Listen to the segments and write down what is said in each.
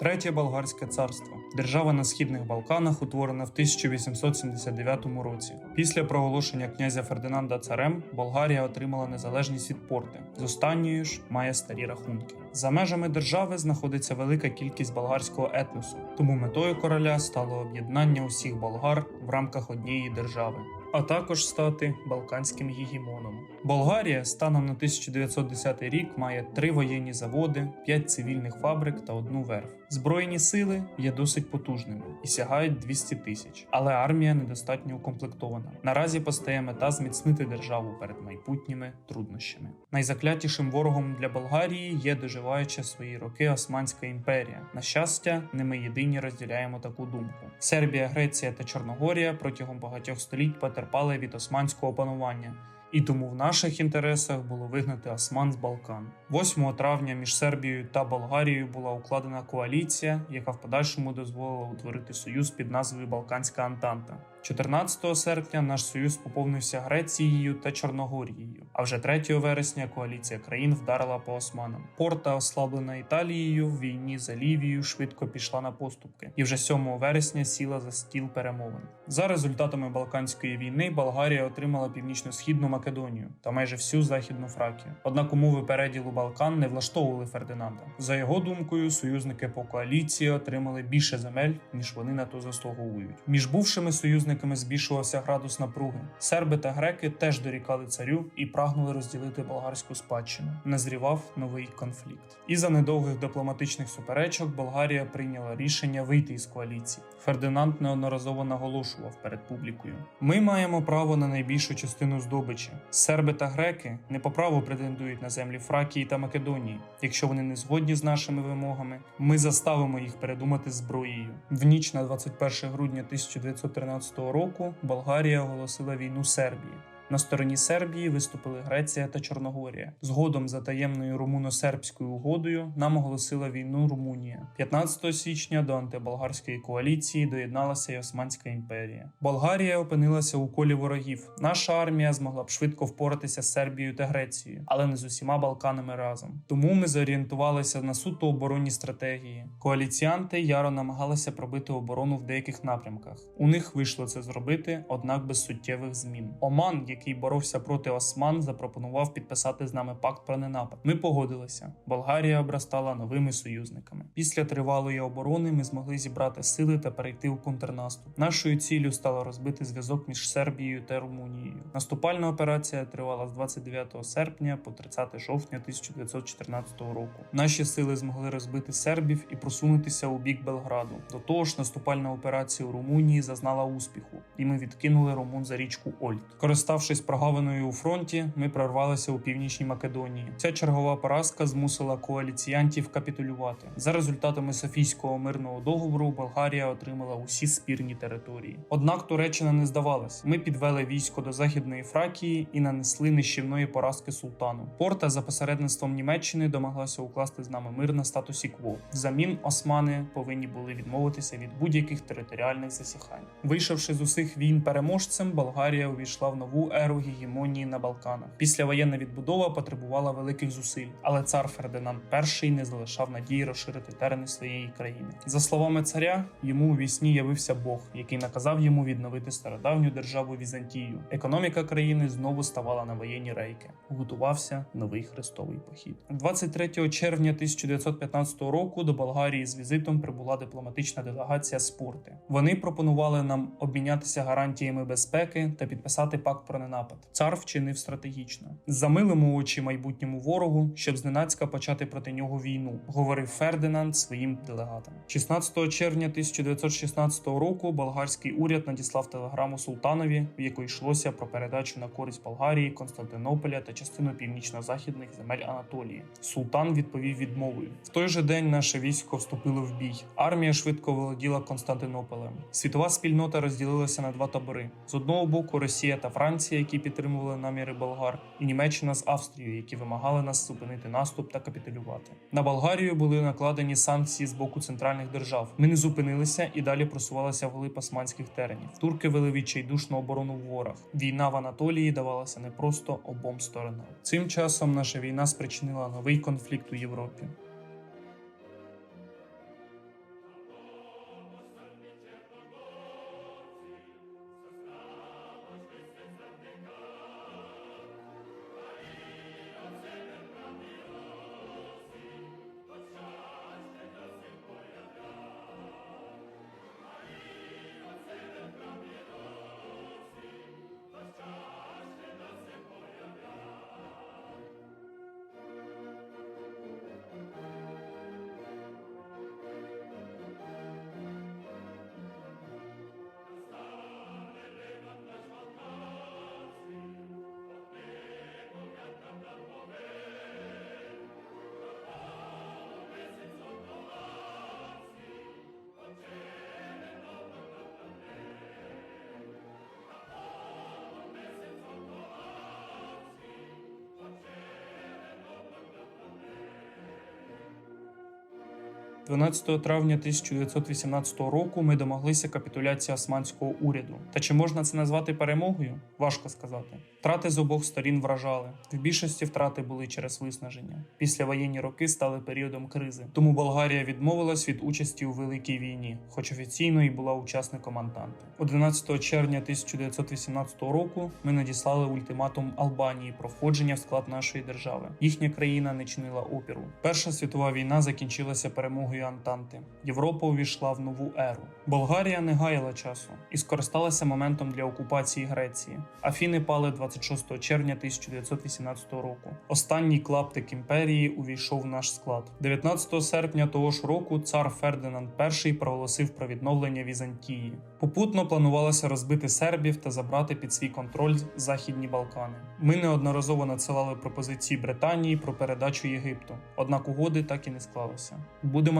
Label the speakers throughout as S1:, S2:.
S1: Третє болгарське царство держава на східних Балканах, утворена в 1879 році. Після проголошення князя Фердинанда царем Болгарія отримала незалежність від порти. З останньою ж має старі рахунки. За межами держави знаходиться велика кількість болгарського етносу, тому метою короля стало об'єднання усіх болгар в рамках однієї держави. А також стати балканським гегемоном. Болгарія станом на 1910 рік має три воєнні заводи, п'ять цивільних фабрик та одну верф. Збройні сили є досить потужними і сягають 200 тисяч, але армія недостатньо укомплектована. Наразі постає мета зміцнити державу перед майбутніми труднощами. Найзаклятішим ворогом для Болгарії є доживаюча свої роки Османська імперія. На щастя, не ми єдині розділяємо таку думку. Сербія, Греція та Чорногорія протягом багатьох століть потерпали від османського панування. І тому в наших інтересах було вигнати Осман з Балкан. 8 травня між Сербією та Болгарією була укладена коаліція, яка в подальшому дозволила утворити союз під назвою Балканська Антанта. 14 серпня наш союз поповнився Грецією та Чорногорією. А вже 3 вересня коаліція країн вдарила по османам. Порта, ослаблена Італією, в війні за Лівію швидко пішла на поступки, і вже 7 вересня сіла за стіл перемовин. За результатами Балканської війни Болгарія отримала північно-східну Македонію та майже всю західну Фракію. Однак умови переділу Балкан не влаштовували Фердинанда. За його думкою, союзники по коаліції отримали більше земель, ніж вони на то заслуговують. Між бувшими союзниками збільшувався градус напруги. Серби та греки теж дорікали царю і прагнули розділити болгарську спадщину. Назрівав новий конфлікт. І за недовгих дипломатичних суперечок Болгарія прийняла рішення вийти із коаліції. Фердинанд неодноразово наголошував перед публікою: ми маємо право на найбільшу частину здобичі. Серби та греки не по праву претендують на землі Фракії та Македонії. Якщо вони не згодні з нашими вимогами, ми заставимо їх передумати зброєю. В ніч на 21 грудня 1913 року Болгарія оголосила війну Сербії. На стороні Сербії виступили Греція та Чорногорія. Згодом за таємною румуно-сербською угодою нам оголосила війну Румунія. 15 січня до антиболгарської коаліції доєдналася й Османська імперія. Болгарія опинилася у колі ворогів. Наша армія змогла б швидко впоратися з Сербією та Грецією, але не з усіма Балканами разом. Тому ми зорієнтувалися на суто оборонні стратегії. Коаліціянти яро намагалися пробити оборону в деяких напрямках. У них вийшло це зробити, однак без суттєвих змін. Оман, який боровся проти Осман, запропонував підписати з нами пакт про ненапад. Ми погодилися. Болгарія обрастала новими союзниками. Після тривалої оборони ми змогли зібрати сили та перейти у контрнаступ. Нашою ціллю стало розбити зв'язок між Сербією та Румунією. Наступальна операція тривала з 29 серпня по 30 жовтня 1914 року. Наші сили змогли розбити сербів і просунутися у бік Белграду. До того ж, наступальна операція у Румунії зазнала успіху, і ми відкинули румун за річку Ольт. Користавшись прогавиною у фронті, ми прорвалися у північній Македонії. Ця чергова поразка змусила коаліціянтів капітулювати. За результатами Софійського мирного договору Болгарія отримала усі спірні території. Однак Туреччина не здавалась. Ми підвели військо до західної Фракії і нанесли нищівної поразки султану. Порта за посередництвом Німеччини домоглася укласти з нами мир на статусі кво. Взамін османи повинні були відмовитися від будь-яких територіальних засіхань. Вийшовши з усіх війн переможцем, Болгарія увійшла в нову еру гегемонії на Балканах. Післявоєнна відбудова потребувала великих зусиль, але цар Фердинанд І не залишав надії розширити терени своєї країни. За словами царя, йому у вісні явився Бог, який наказав йому відновити стародавню державу Візантію. Економіка країни знову ставала на воєнні рейки. Готувався новий хрестовий похід. 23 червня 1915 року до Болгарії з візитом прибула дипломатична делегація Спорти. Вони пропонували нам обмінятися гарантіями безпеки та підписати пакт про ненапад. Цар вчинив стратегічно. Замилимо очі майбутньому ворогу, щоб зненацька почати проти нього війну, говорив Фердинанд своїм делегатам. 16 червня 1916 року болгарський уряд надіслав телеграму султанові, в якій йшлося про передачу на користь Болгарії, Константинополя та частину північно-західних земель Анатолії. Султан відповів відмовою. В той же день наше військо вступило в бій. Армія швидко володіла Константинополем. Світова спільнота розділилася на два табори: з одного боку Росія та Франція, які підтримували наміри болгар, і Німеччина з Австрією, які вимагали нас зупинити наступ та капітулювати. На Болгарію були накладені санкції з боку центральних держав. Ми не зупинилися і далі просувалися вглиб османських теренів. Турки вели відчайдушну оборону в горах. Війна в Анатолії давалася не просто обом сторонам. Цим часом наша війна спричинила новий конфлікт у Європі. 12 травня 1918 року ми домоглися капітуляції османського уряду. Та чи можна це назвати перемогою? Важко сказати. Втрати з обох сторін вражали. В більшості втрати були через виснаження. Післявоєнні роки стали періодом кризи. Тому Болгарія відмовилась від участі у великій війні, хоч офіційно і була учасником Антанти. 11 червня 1918 року ми надіслали ультиматум Албанії про входження в склад нашої держави. Їхня країна не чинила опіру. Перша світова війна закінчилася перемогою Антанти. Європа увійшла в нову еру. Болгарія не гаяла часу і скористалася моментом для окупації Греції. Афіни пали 26 червня 1918 року. Останній клаптик імперії увійшов в наш склад. 19 серпня того ж року цар Фердинанд І проголосив про відновлення Візантії. Попутно планувалося розбити сербів та забрати під свій контроль Західні Балкани. Ми неодноразово надсилали пропозиції Британії про передачу Єгипту, однак угоди так і не склалося.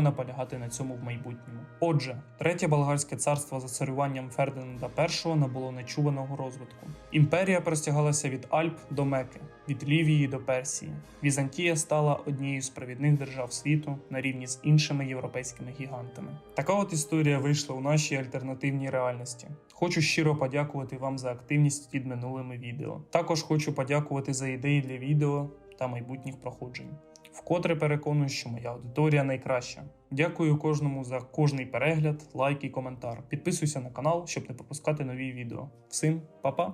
S1: Будемо наполягати на цьому в майбутньому. Отже, третє болгарське царство за царюванням Фердинанда І набуло нечуваного розвитку. Імперія простягалася від Альп до Меки, від Лівії до Персії. Візантія стала однією з провідних держав світу на рівні з іншими європейськими гігантами. Така от історія вийшла у нашій альтернативній реальності. Хочу щиро подякувати вам за активність під минулими відео. Також хочу подякувати за ідеї для відео та майбутніх проходжень. Вкотре переконую, що моя аудиторія найкраща. Дякую кожному за кожний перегляд, лайк і коментар. Підписуйся на канал, щоб не пропускати нові відео. Всім па-па!